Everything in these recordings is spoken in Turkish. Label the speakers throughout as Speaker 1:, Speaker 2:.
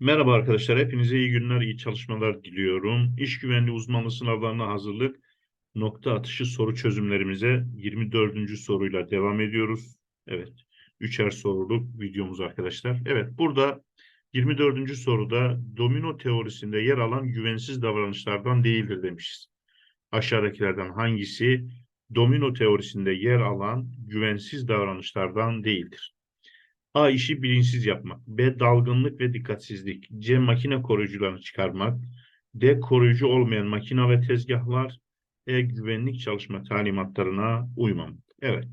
Speaker 1: Merhaba arkadaşlar, hepinize iyi günler, iyi çalışmalar diliyorum. İş güvenliği uzmanlığı sınavlarına hazırlık nokta atışı soru çözümlerimize 24. soruyla devam ediyoruz. Evet, üçer soruluk videomuz arkadaşlar. Evet, burada 24. soruda domino teorisinde yer alan güvensiz davranışlardan değildir demişiz. Aşağıdakilerden hangisi domino teorisinde yer alan güvensiz davranışlardan değildir? A. işi bilinçsiz yapmak. B. Dalgınlık ve dikkatsizlik. C. Makine koruyucularını çıkarmak. D. Koruyucu olmayan makine ve tezgahlar. E. Güvenlik çalışma talimatlarına uymamak. Evet.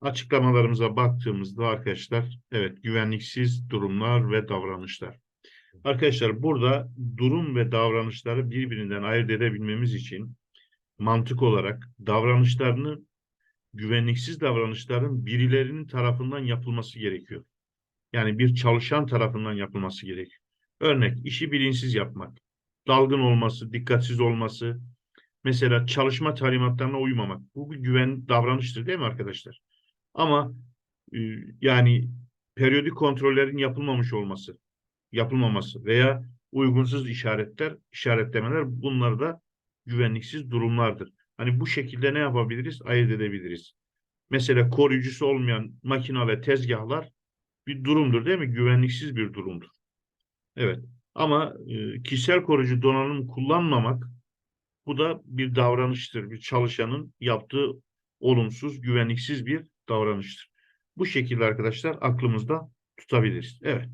Speaker 1: Açıklamalarımıza baktığımızda arkadaşlar, evet güvenliksiz durumlar ve davranışlar. Arkadaşlar burada durum ve davranışları birbirinden ayırt edebilmemiz için mantık olarak davranışlarını güvenliksiz davranışların birilerinin tarafından yapılması gerekiyor. Yani bir çalışan tarafından yapılması gerekiyor. Örnek işi bilinçsiz yapmak, dalgın olması, dikkatsiz olması, mesela çalışma talimatlarına uymamak. Bu bir güven davranıştır değil mi arkadaşlar? Ama e, yani periyodik kontrollerin yapılmamış olması, yapılmaması veya uygunsuz işaretler, işaretlemeler bunlar da güvenliksiz durumlardır. Hani bu şekilde ne yapabiliriz? Ayırt edebiliriz. Mesela koruyucusu olmayan makina ve tezgahlar bir durumdur değil mi? Güvenliksiz bir durumdur. Evet. Ama e, kişisel koruyucu donanım kullanmamak bu da bir davranıştır. Bir çalışanın yaptığı olumsuz, güvenliksiz bir davranıştır. Bu şekilde arkadaşlar aklımızda tutabiliriz. Evet.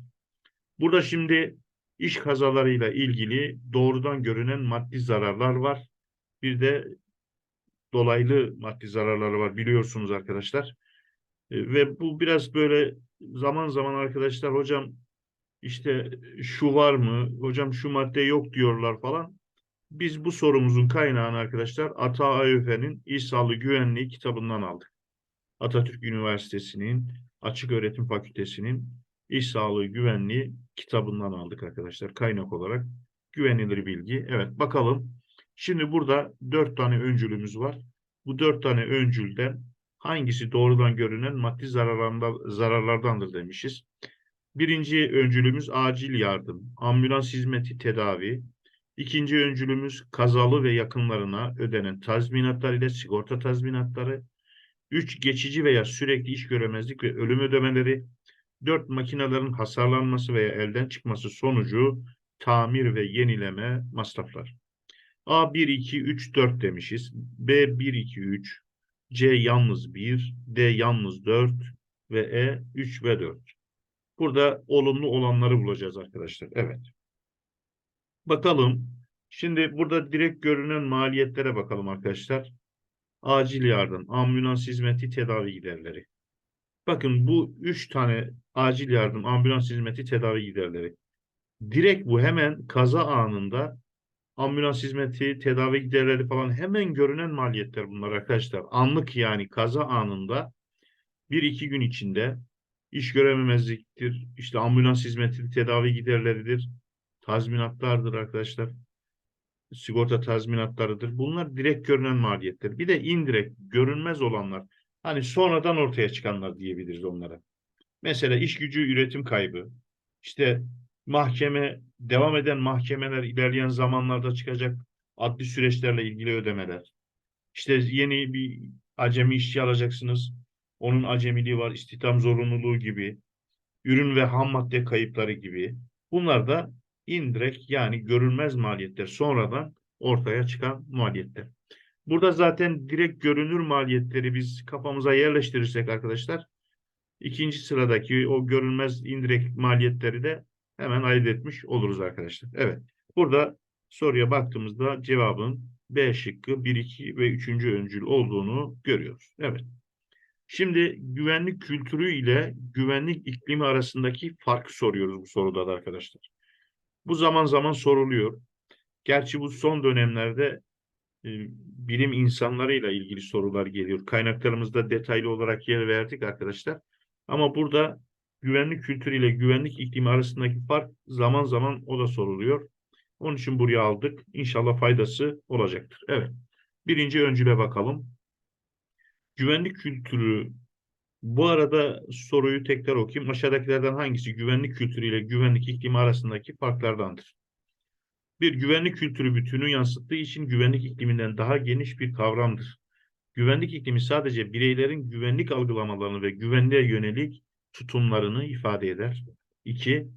Speaker 1: Burada şimdi iş kazalarıyla ilgili doğrudan görünen maddi zararlar var. Bir de dolaylı maddi zararları var biliyorsunuz arkadaşlar. E, ve bu biraz böyle zaman zaman arkadaşlar hocam işte şu var mı? Hocam şu madde yok diyorlar falan. Biz bu sorumuzun kaynağını arkadaşlar Ata Ayöfe'nin İş Sağlığı Güvenliği kitabından aldık. Atatürk Üniversitesi'nin Açık Öğretim Fakültesi'nin İş Sağlığı Güvenliği kitabından aldık arkadaşlar kaynak olarak. Güvenilir bilgi. Evet bakalım. Şimdi burada dört tane öncülümüz var. Bu dört tane öncülden hangisi doğrudan görünen maddi zararlardandır demişiz. Birinci öncülümüz acil yardım, ambulans hizmeti tedavi. İkinci öncülümüz kazalı ve yakınlarına ödenen tazminatlar ile sigorta tazminatları. Üç geçici veya sürekli iş göremezlik ve ölüm ödemeleri. Dört makinelerin hasarlanması veya elden çıkması sonucu tamir ve yenileme masraflar. A 1, 2, 3, 4 demişiz. B 1, 2, 3. C yalnız 1. D yalnız 4. Ve E 3 ve 4. Burada olumlu olanları bulacağız arkadaşlar. Evet. Bakalım. Şimdi burada direkt görünen maliyetlere bakalım arkadaşlar. Acil yardım, ambulans hizmeti, tedavi giderleri. Bakın bu üç tane acil yardım, ambulans hizmeti, tedavi giderleri. Direkt bu hemen kaza anında ambulans hizmeti, tedavi giderleri falan hemen görünen maliyetler bunlar arkadaşlar. Anlık yani kaza anında bir iki gün içinde iş görememezliktir, işte ambulans hizmeti, tedavi giderleridir, tazminatlardır arkadaşlar. Sigorta tazminatlarıdır. Bunlar direkt görünen maliyetler. Bir de indirekt, görünmez olanlar. Hani sonradan ortaya çıkanlar diyebiliriz onlara. Mesela iş gücü üretim kaybı, işte mahkeme, devam eden mahkemeler ilerleyen zamanlarda çıkacak adli süreçlerle ilgili ödemeler. İşte yeni bir acemi işçi alacaksınız. Onun acemiliği var, istihdam zorunluluğu gibi. Ürün ve ham madde kayıpları gibi. Bunlar da indirekt yani görülmez maliyetler. Sonradan ortaya çıkan maliyetler. Burada zaten direkt görünür maliyetleri biz kafamıza yerleştirirsek arkadaşlar ikinci sıradaki o görünmez indirekt maliyetleri de hemen ayırt etmiş oluruz arkadaşlar. Evet. Burada soruya baktığımızda cevabın B şıkkı 1, 2 ve 3. öncül olduğunu görüyoruz. Evet. Şimdi güvenlik kültürü ile güvenlik iklimi arasındaki farkı soruyoruz bu soruda da arkadaşlar. Bu zaman zaman soruluyor. Gerçi bu son dönemlerde e, bilim insanlarıyla ilgili sorular geliyor. Kaynaklarımızda detaylı olarak yer verdik arkadaşlar. Ama burada güvenlik kültürü ile güvenlik iklimi arasındaki fark zaman zaman o da soruluyor. Onun için buraya aldık. İnşallah faydası olacaktır. Evet. Birinci öncüle bakalım. Güvenlik kültürü Bu arada soruyu tekrar okuyayım. Aşağıdakilerden hangisi güvenlik kültürü ile güvenlik iklimi arasındaki farklardandır? Bir güvenlik kültürü bütünü yansıttığı için güvenlik ikliminden daha geniş bir kavramdır. Güvenlik iklimi sadece bireylerin güvenlik algılamalarını ve güvenliğe yönelik tutumlarını ifade eder. 2.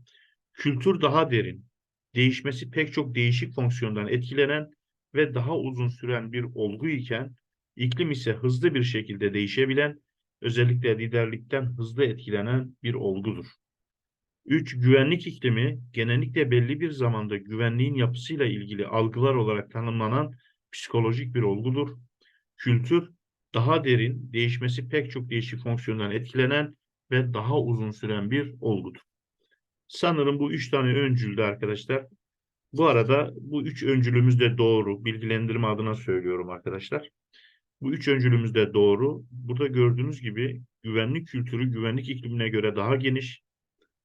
Speaker 1: Kültür daha derin, değişmesi pek çok değişik fonksiyondan etkilenen ve daha uzun süren bir olgu iken, iklim ise hızlı bir şekilde değişebilen, özellikle liderlikten hızlı etkilenen bir olgudur. 3. Güvenlik iklimi genellikle belli bir zamanda güvenliğin yapısıyla ilgili algılar olarak tanımlanan psikolojik bir olgudur. Kültür daha derin, değişmesi pek çok değişik fonksiyondan etkilenen ve daha uzun süren bir olgudur. Sanırım bu üç tane öncüldü arkadaşlar. Bu arada bu üç öncülümüz de doğru. Bilgilendirme adına söylüyorum arkadaşlar. Bu üç öncülümüz de doğru. Burada gördüğünüz gibi güvenlik kültürü güvenlik iklimine göre daha geniş,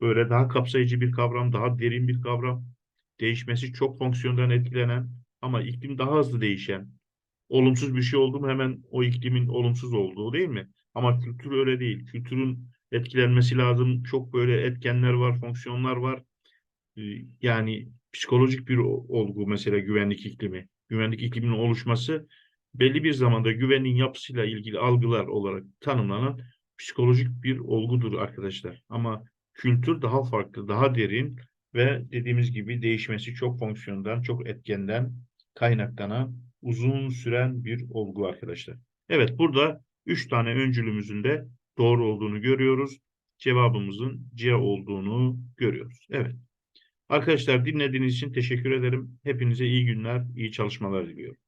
Speaker 1: böyle daha kapsayıcı bir kavram, daha derin bir kavram. Değişmesi çok fonksiyondan etkilenen ama iklim daha hızlı değişen. Olumsuz bir şey oldu mu hemen o iklimin olumsuz olduğu değil mi? Ama kültür öyle değil. Kültürün etkilenmesi lazım. Çok böyle etkenler var, fonksiyonlar var. Ee, Yani psikolojik bir olgu mesela güvenlik iklimi. Güvenlik ikliminin oluşması belli bir zamanda güvenliğin yapısıyla ilgili algılar olarak tanımlanan psikolojik bir olgudur arkadaşlar. Ama kültür daha farklı, daha derin ve dediğimiz gibi değişmesi çok fonksiyondan, çok etkenden kaynaklanan uzun süren bir olgu arkadaşlar. Evet burada üç tane öncülümüzün de doğru olduğunu görüyoruz. Cevabımızın C olduğunu görüyoruz. Evet. Arkadaşlar dinlediğiniz için teşekkür ederim. Hepinize iyi günler, iyi çalışmalar diliyorum.